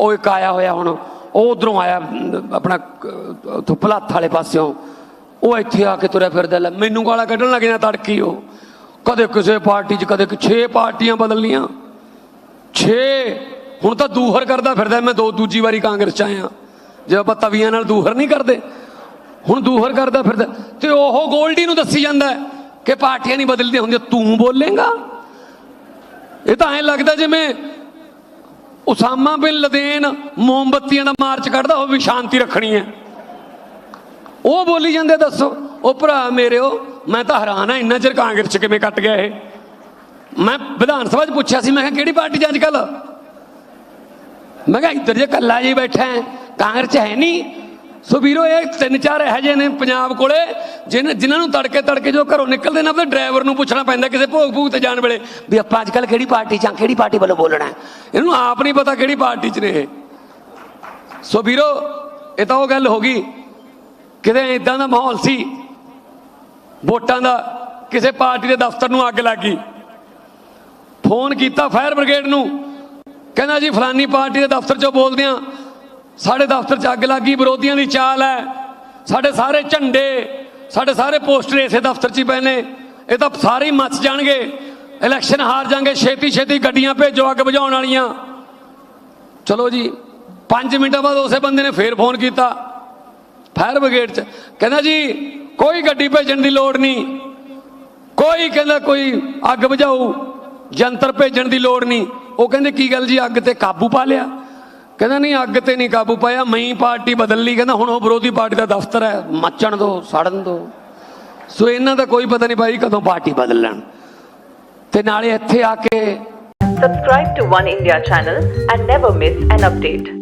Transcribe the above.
ਉਹ ਇੱਕ ਆਇਆ ਹੋਇਆ ਹੁਣ, ਉਹ ਉਧਰੋਂ ਆਇਆ, ਆਪਣਾ, ਉੱਥੋਂ ਭਲਾਥ ਵਾਲੇ ਪਾਸਿਓਂ। ਉਹ ਇੱਥੇ ਆ ਕੇ ਤੁਰਿਆ ਫਿਰਦਾ, ਲੈ ਮੈਨੂੰ ਗਾਲਾਂ ਕੱਢਣ ਲੱਗ ਜਾਂਦਾ ਤੜਕੀ ਉਹ। ਕਦੇ ਕਿਸੇ ਪਾਰਟੀ 'ਚ, ਕਦੇ 6 ਪਾਰਟੀਆਂ ਬਦਲਣੀਆਂ। 6 ਹੁਣ ਤਾਂ ਦੂਹਰ ਕਰਦਾ ਫਿਰਦਾ, ਮੈਂ ਦੋ, ਦੂਜੀ ਵਾਰੀ ਕਾਂਗਰਸ 'ਚ ਆਇਆ। ਜੇ ਆਪਾਂ ਤਵੀਆਂ ਨਾਲ ਦੂਹਰ ਨਹੀਂ ਕਰਦੇ, ਹੁਣ ਦੂਹਰ ਕਰਦਾ ਫਿਰਦਾ। ਤੇ ਉਹ ਗੋਲਡੀ ਨੂੰ ਦੱਸੀ ਜਾਂਦਾ ਕਿ ਪਾਰਟੀਆਂ ਨਹੀਂ ਬਦਲਦੀਆਂ ਹੁੰਦੀਆਂ, ਤੂੰ ਬੋਲੇਗਾ? ਇਹ ਤਾਂ ਐਂ ਲੱਗਦਾ ਜਿਵੇਂ ਉਸਾਮਾ ਬਿਨ ਲਦੇਨ ਮੋਮਬੱਤੀਆਂ ਦਾ ਮਾਰਚ ਕੱਢਦਾ, ਉਹ ਵੀ ਸ਼ਾਂਤੀ ਰੱਖਣੀ ਹੈ। ਉਹ ਬੋਲੀ ਜਾਂਦੇ, ਦੱਸੋ, ਉਹ ਭਰਾ ਮੇਰਿਓ, ਮੈਂ ਤਾਂ ਹੈਰਾਨ ਆ ਇੰਨਾ ਚਿਰ ਕਾਂਗਰਸ ਚ ਕਿਵੇਂ ਕੱਟ ਗਿਆ ਇਹ? ਮੈਂ ਵਿਧਾਨ ਸਭਾ 'ਚ ਪੁੱਛਿਆ ਸੀ, ਮੈਂ ਕਿਹਾ, ਕਿਹੜੀ ਪਾਰਟੀ 'ਚ ਅੱਜ ਕੱਲ ਮੈਂ ਕਿਹਾ, ਇੱਧਰ ਜੇ ਕੱਲਾ ਜੀ ਬੈਠਾ ਹੈ, ਕਾਂਗਰਸ 'ਚ ਹੈ ਨਹੀਂ ਸੋ ਵੀਰੋ, ਇਹ ਤਿੰਨ ਚਾਰ ਇਹੋ ਜਿਹੇ ਨੇ ਪੰਜਾਬ ਕੋਲੇ, ਜਿਨ- ਜਿਨ੍ਹਾਂ ਨੂੰ ਤੜਕੇ ਤੜਕੇ ਜੋ ਘਰੋਂ ਨਿਕਲਦੇ ਨੇ, ਆਪਣੇ ਡਰਾਈਵਰ ਨੂੰ ਪੁੱਛਣਾ ਪੈਂਦਾ ਕਿਸੇ ਭੋਗ ਭੂਗ ਤੇ ਜਾਣ ਵੇਲੇ ਵੀ ਆਪਾਂ ਅੱਜ ਕੱਲ ਕਿਹੜੀ ਪਾਰਟੀ 'ਚ ਆ, ਕਿਹੜੀ ਪਾਰਟੀ ਵੱਲੋਂ ਬੋਲਣਾ ਇਹਨੂੰ ਆਪ ਨਹੀਂ ਪਤਾ ਕਿਹੜੀ ਪਾਰਟੀ 'ਚ ਨੇ ਇਹ। ਸੋ ਵੀਰੋ, ਇਹ ਤਾਂ ਉਹ ਗੱਲ ਹੋ ਗਈ, ਕਿਤੇ ਇਦਾਂ ਦਾ ਮਾਹੌਲ ਸੀ, ਵੋਟਾਂ ਦਾ ਕਿਸੇ ਪਾਰਟੀ ਦੇ ਦਫ਼ਤਰ ਨੂੰ ਅੱਗ ਲੱਗ ਗਈ। ਫੋਨ ਕੀਤਾ ਫਾਇਰ ਬ੍ਰਿਗੇਡ ਨੂੰ, ਕਹਿੰਦਾ ਜੀ ਫਲਾਨੀ ਪਾਰਟੀ ਦੇ ਦਫ਼ਤਰ 'ਚੋਂ ਬੋਲਦੇ ਆ ਸਾਡੇ ਦਫ਼ਤਰ 'ਚ ਅੱਗ ਲੱਗ ਗਈ ਵਿਰੋਧੀਆਂ ਦੀ ਚਾਲ ਹੈ। ਸਾਡੇ ਸਾਰੇ ਝੰਡੇ, ਸਾਡੇ ਸਾਰੇ ਪੋਸਟਰ ਇਸੇ ਦਫ਼ਤਰ 'ਚ ਹੀ ਪਏ ਨੇ ਇਹ ਤਾਂ ਸਾਰੇ ਹੀ ਮੱਚ ਜਾਣਗੇ। ਇਲੈਕਸ਼ਨ ਹਾਰ ਜਾਣਗੇ ਛੇਤੀ ਛੇਤੀ ਗੱਡੀਆਂ ਭੇਜੋ ਅੱਗ ਬੁਝਾਉਣ ਵਾਲੀਆਂ। ਚਲੋ ਜੀ 5 ਮਿੰਟਾਂ ਬਾਅਦ ਉਸੇ ਬੰਦੇ ਨੇ ਫੇਰ ਫੋਨ ਕੀਤਾ। ਫਾਇਰ ਬ੍ਰਿਗੇਡ 'ਚ। ਕਹਿੰਦਾ ਜੀ, ਕੋਈ ਗੱਡੀ ਭੇਜਣ ਦੀ ਲੋੜ ਨਹੀਂ। ਕੋਈ ਕਹਿੰਦਾ ਕੋਈ ਅੱਗ ਬੁਝਾਊ, ਜੰਤਰ ਭੇਜਣ ਦੀ ਲੋੜ ਨਹੀਂ। ਉਹ ਕਹਿੰਦੇ, ਕੀ ਗੱਲ ਜੀ, ਅੱਗ ਤੇ ਕਾਬੂ ਪਾ ਲਿਆ? ਕਹਿੰਦਾ ਨਹੀਂ, ਅੱਗ ਤੇ ਨਹੀਂ ਕਾਬੂ ਪਾਇਆ ਮਈ ਪਾਰਟੀ ਬਦਲ ਲਈ। ਕਹਿੰਦਾ ਹੁਣ ਉਹ ਵਿਰੋਧੀ ਪਾਰਟੀ ਦਾ ਦਫ਼ਤਰ ਹੈ, ਮੱਚਣ ਦੋ, ਸੜਨ ਦੋ। ਸੋ ਇਹਨਾਂ ਦਾ ਕੋਈ ਪਤਾ ਨਹੀਂ ਭਾਈ ਕਦੋਂ ਪਾਰਟੀ ਬਦਲ ਲੈਣ। ਤੇ ਨਾਲੇ ਇੱਥੇ ਆ ਕੇ Subscribe to One India channel and never miss an update.